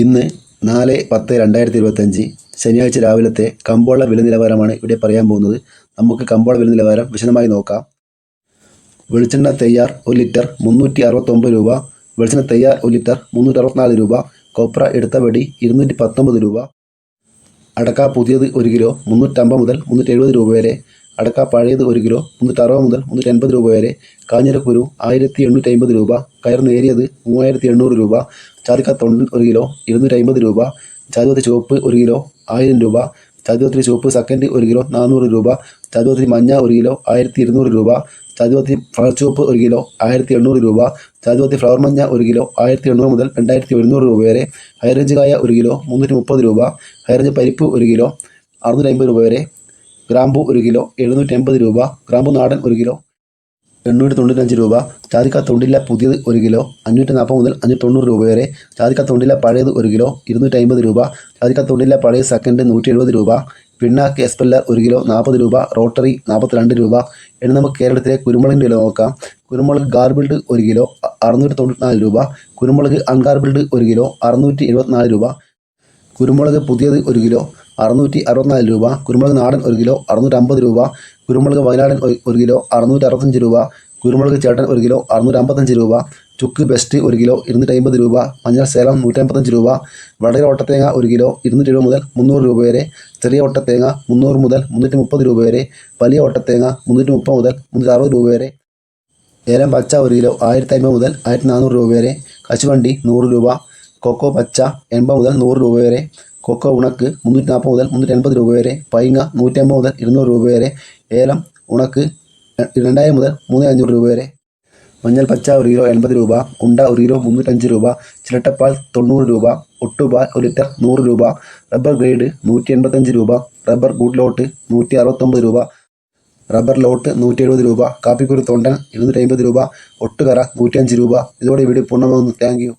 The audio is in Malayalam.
ഇന്ന് നാല് പത്ത് രണ്ടായിരത്തി ഇരുപത്തഞ്ച് ശനിയാഴ്ച രാവിലത്തെ കമ്പോള വില നിലവാരമാണ് ഇവിടെ പറയാൻ പോകുന്നത്. നമുക്ക് കമ്പോള വില നിലവാരം വിശദമായി നോക്കാം. വെളിച്ചെണ്ണ തയ്യാർ ഒരു ലിറ്റർ മുന്നൂറ്റി അറുപത്തൊമ്പത് രൂപ. വെളിച്ചെണ്ണ തയ്യാർ ഒരു ലിറ്റർ മുന്നൂറ്റി അറുപത്തിനാല് രൂപ. കൊപ്ര എടുത്ത വെടി ഇരുന്നൂറ്റി പത്തൊമ്പത് രൂപ. അടക്ക പുതിയത് ഒരു കിലോ മുന്നൂറ്റമ്പത് മുതൽ മുന്നൂറ്റി എഴുപത് രൂപ വരെ. അടക്ക പഴയത് ഒരു കിലോ മുന്നൂറ്റി അറുപത് മുതൽ മുന്നൂറ്റി എൺപത് രൂപ വരെ. കാഞ്ഞിരക്കുരു ആയിരത്തി എണ്ണൂറ്റി അമ്പത് രൂപ. കയർ നേരിയത് മൂവായിരത്തി എണ്ണൂറ് രൂപ. ചാതിക്ക തൊണ്ടൻ ഒരു കിലോ ഇരുന്നൂറ്റി അമ്പത് രൂപ ചാതിപത്തി ചുവപ്പ് ഒരു കിലോ ആയിരം രൂപ ചതുപത്തി ചുവപ്പ് സെക്കൻഡ് ഒരു കിലോ നാനൂറ് രൂപ ചതുപത്തി മഞ്ഞ ഒരു കിലോ ആയിരത്തി ഇരുന്നൂറ് രൂപ ചാതിപത്തി ഫ്ലവർ ചുവപ്പ് ഒരു കിലോ ആയിരത്തി എണ്ണൂറ് രൂപ ചാതിപത്തി ഫ്ലവർ മഞ്ഞ ഒരു കിലോ ആയിരത്തി എണ്ണൂറ് മുതൽ രണ്ടായിരത്തി ഒരുന്നൂറ് രൂപ വരെ ഹൈറേഞ്ച് കായ ഒരു കിലോ മുന്നൂറ്റി മുപ്പത് രൂപ ഹൈറേഞ്ച് പരിപ്പ് ഒരു കിലോ അറുന്നൂറ്റി അമ്പത് രൂപ വരെ ഗ്രാമ്പു ഒരു കിലോ എഴുന്നൂറ്റി എൺപത് രൂപ ഗ്രാമ്പു നാടൻ ഒരു കിലോ എണ്ണൂറ്റി തൊണ്ണൂറ്റഞ്ച് രൂപ. ചാതിക്ക തൊണ്ടില്ല പുതിയത് ഒരു കിലോ. അഞ്ഞൂറ്റി നാൽപ്പത് മുതൽ അഞ്ഞൂറ്റി തൊണ്ണൂറ് രൂപ വരെ. ചാതിക്ക തൊണ്ടില്ല പഴയത് ഒരു കിലോ ഇരുന്നൂറ്റി അമ്പത് രൂപ. ചാതിക്ക തൊണ്ടില്ല പഴയ സെക്കൻഡ് നൂറ്റി എഴുപത് രൂപ. പിണ്ണാക്ക് കേസ്പെല്ലർ ഒരു കിലോ നാൽപ്പത് രൂപ. റോട്ടറി നാൽപ്പത്തിരണ്ട് രൂപ. ഇനി നമുക്ക് കേരളത്തിലെ കുരുമുളകിന്റെ വില നോക്കാം. കുരുമുളക് ഗാർബിൾഡ് ഒരു കിലോ അറുന്നൂറ്റി തൊണ്ണൂറ്റി രൂപ. കുരുമുളക് അൺഗാർബിൾഡ് ഒരു കിലോ അറുന്നൂറ്റി രൂപ. കുരുമുളക് പുതിയത് ഒരു കിലോ അറുന്നൂറ്റി അറുപത്തിനാല് രൂപ കുരുമുളക് നാടൻ ഒരു കിലോ അറുന്നൂറ്റമ്പത് രൂപ കുരുമുളക് വയനാടൻ ഒരു- കിലോ അറുന്നൂറ്റി അറുപത്തഞ്ച് രൂപ കുരുമുളക് ചേട്ടൻ ഒരു കിലോ അറുന്നൂറ്റമ്പത്തഞ്ച് രൂപ ചുക്ക് ബെസ്റ്റ് ഒരു കിലോ ഇരുന്നൂറ്റി അമ്പത് രൂപ മഞ്ഞൾ സേലം നൂറ്റമ്പത്തഞ്ച് രൂപ വടകര ഓട്ടത്തേങ്ങ ഒരു കിലോ ഇരുന്നൂറ്റി എഴുപത് മുതൽ മുന്നൂറ് രൂപ വരെ ചെറിയ ഓട്ടത്തേങ്ങ മുന്നൂറ് മുതൽ മുന്നൂറ്റി മുപ്പത് രൂപ വരെ വലിയ ഓട്ടത്തേങ്ങ മുന്നൂറ്റി മുപ്പത് മുതൽ മുന്നൂറ്റി അറുപത് രൂപ വരെ ഏലം പച്ച ഒരു കിലോ ആയിരത്തി അമ്പത് മുതൽ ആയിരത്തി നാനൂറ് രൂപ വരെ കശുവണ്ടി നൂറ് രൂപ കൊക്കോ പച്ച എൺപത് മുതൽ നൂറ് രൂപ വരെ കൊക്കോ ഉണക്ക് മുന്നൂറ്റി നാൽപ്പത് മുതൽ മുന്നൂറ്റി എൺപത് രൂപ വരെ പൈങ്ങ നൂറ്റമ്പത് മുതൽ ഇരുന്നൂറ് രൂപ വരെ ഏലം ഉണക്ക് രണ്ടായിരം മുതൽ മൂന്ന് അഞ്ഞൂറ് രൂപ വരെ. മഞ്ഞൾ പച്ച ഒരു കിലോ എൺപത് രൂപ ഉണ്ട ഒരു കിലോ മുന്നൂറ്റഞ്ച് രൂപ ചിരട്ടപ്പാൽ തൊണ്ണൂറ് രൂപ ഒട്ടുപാൽ ഒരു ലിറ്റർ നൂറ് രൂപ റബ്ബർ ഗ്രേഡ് നൂറ്റി എൺപത്തഞ്ച് രൂപ റബ്ബർ ഗുഡ് ലോട്ട് നൂറ്റി അറുപത്തൊമ്പത് രൂപ റബ്ബർ ലോട്ട് നൂറ്റി എഴുപത് രൂപ കാപ്പിക്കുരു തൊണ്ടൻ ഇരുന്നൂറ്റി അമ്പത് രൂപ ഒട്ടുകറ നൂറ്റിയഞ്ച് രൂപ. ഇതോടെ വീഡിയോ പൂർണമാകുന്നു. Thank you.